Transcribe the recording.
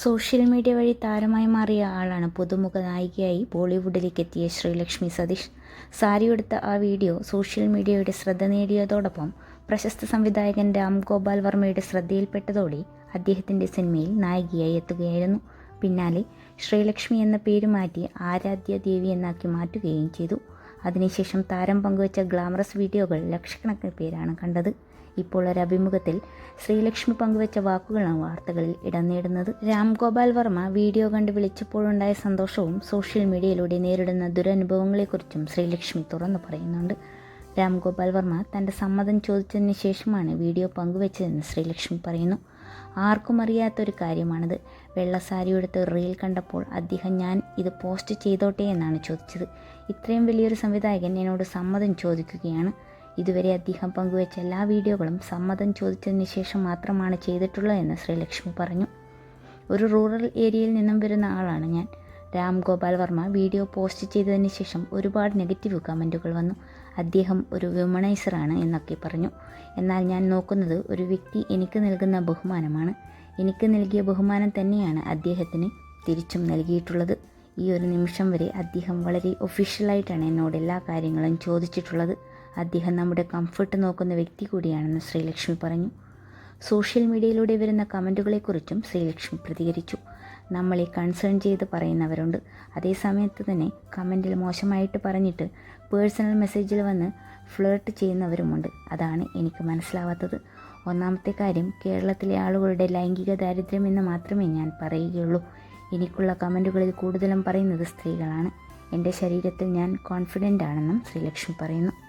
Social media വഴി താരമായി മാറിയ ആളാണ് പുതുമുഖ നായികയായി ബോളിവുഡിലേക്ക് എത്തിയ ശ്രീലക്ഷ്മി സതീഷ്. സാരിയെടുത്ത ആ വീഡിയോ സോഷ്യൽ മീഡിയയുടെ ശ്രദ്ധ നേടിയതോടൊപ്പം പ്രശസ്ത സംവിധായകൻ രാം ഗോപാൽ വർമ്മയുടെ ശ്രദ്ധയിൽപ്പെട്ടതോടെ അദ്ദേഹത്തിന്റെ സിനിമയിൽ നായികയായി എത്തുകയായിരുന്നു. പിന്നാലെ ശ്രീലക്ഷ്മി എന്ന പേര് മാറ്റി ആരാധ്യ ദേവി എന്നാക്കി മാറ്റുകയും ചെയ്തു. അതിനുശേഷം താരം പങ്കുവച്ച ഗ്ലാമറസ് വീഡിയോകൾ ലക്ഷക്കണക്കിന് പേരാണ് കണ്ടത്. ഇപ്പോൾ ഒരു അഭിമുഖത്തിൽ ശ്രീലക്ഷ്മി പങ്കുവച്ച വാക്കുകളാണ് വാർത്തകളിൽ ഇടം നേടുന്നത്. രാം ഗോപാൽ വർമ്മ വീഡിയോ കണ്ട് വിളിച്ചപ്പോഴുണ്ടായ സന്തോഷവും സോഷ്യൽ മീഡിയയിലൂടെ നേരിടുന്ന ദുരനുഭവങ്ങളെക്കുറിച്ചും ശ്രീലക്ഷ്മി തുറന്നു പറയുന്നുണ്ട്. രാം ഗോപാൽ വർമ്മ തന്റെ സമ്മതം ചോദിച്ചതിന് ശേഷമാണ് വീഡിയോ പങ്കുവച്ചതെന്ന് ശ്രീലക്ഷ്മി പറയുന്നു. ആർക്കും അറിയാത്തൊരു കാര്യമാണിത്. വെള്ള സാരി എടുത്ത് റീൽ കണ്ടപ്പോൾ അദ്ദേഹം ഞാൻ ഇത് പോസ്റ്റ് ചെയ്തോട്ടെ എന്നാണ് ചോദിച്ചത്. ഇത്രയും വലിയൊരു സംവിധായകൻ എന്നോട് സമ്മതം ചോദിക്കുകയാണ്. ഇതുവരെ അദ്ദേഹം പങ്കുവച്ച എല്ലാ വീഡിയോകളും സമ്മതം ചോദിച്ചതിന് ശേഷം മാത്രമാണ് ചെയ്തിട്ടുള്ളതെന്ന് ശ്രീലക്ഷ്മി പറഞ്ഞു. ഒരു റൂറൽ ഏരിയയിൽ നിന്നും വരുന്ന ആളാണ് ഞാൻ. രാം ഗോപാൽ വർമ്മ വീഡിയോ പോസ്റ്റ് ചെയ്തതിന് ശേഷം ഒരുപാട് നെഗറ്റീവ് കമന്റുകൾ വന്നു. അദ്ദേഹം ഒരു വിമണൈസറാണ് എന്നൊക്കെ പറഞ്ഞു. എന്നാൽ ഞാൻ നോക്കുന്നത് ഒരു വ്യക്തി എനിക്ക് നൽകുന്ന ബഹുമാനമാണ്. എനിക്ക് നൽകിയ ബഹുമാനം തന്നെയാണ് അദ്ദേഹത്തിന് തിരിച്ചും നൽകിയിട്ടുള്ളത്. ഈ ഒരു നിമിഷം വരെ അദ്ദേഹം വളരെ ഒഫീഷ്യലായിട്ടാണ് എന്നോട് എല്ലാ കാര്യങ്ങളും ചോദിച്ചിട്ടുള്ളത്. അദ്ദേഹം നമ്മുടെ കംഫർട്ട് നോക്കുന്ന വ്യക്തി കൂടിയാണെന്ന് ശ്രീലക്ഷ്മി പറഞ്ഞു. സോഷ്യൽ മീഡിയയിലൂടെ വരുന്ന കമന്റുകളെക്കുറിച്ചും ശ്രീലക്ഷ്മി പ്രതികരിച്ചു. നമ്മളെ കൺസേൺ ചെയ്ത് പറയുന്നവരുണ്ട്. അതേ സമയത്ത് തന്നെ കമന്റിൽ മോശമായിട്ട് പറഞ്ഞിട്ട് പേഴ്സണൽ മെസ്സേജിൽ വന്ന് ഫ്ലേർട്ട് ചെയ്യുന്നവരുമുണ്ട്. അതാണ് എനിക്ക് മനസ്സിലാവാത്തത്. ഒന്നാമത്തെ കാര്യം കേരളത്തിലെ ആളുകളുടെ ലൈംഗിക ദാരിദ്ര്യം എന്ന് മാത്രമേ ഞാൻ പറയുകയുള്ളൂ. എനിക്കുള്ള കമന്റുകളിൽ കൂടുതലും പറയുന്നത് സ്ത്രീകളാണ്. എന്റെ ശരീരത്തിൽ ഞാൻ കോൺഫിഡന്റ് ആണെന്നും ശ്രീലക്ഷ്മി പറയുന്നു.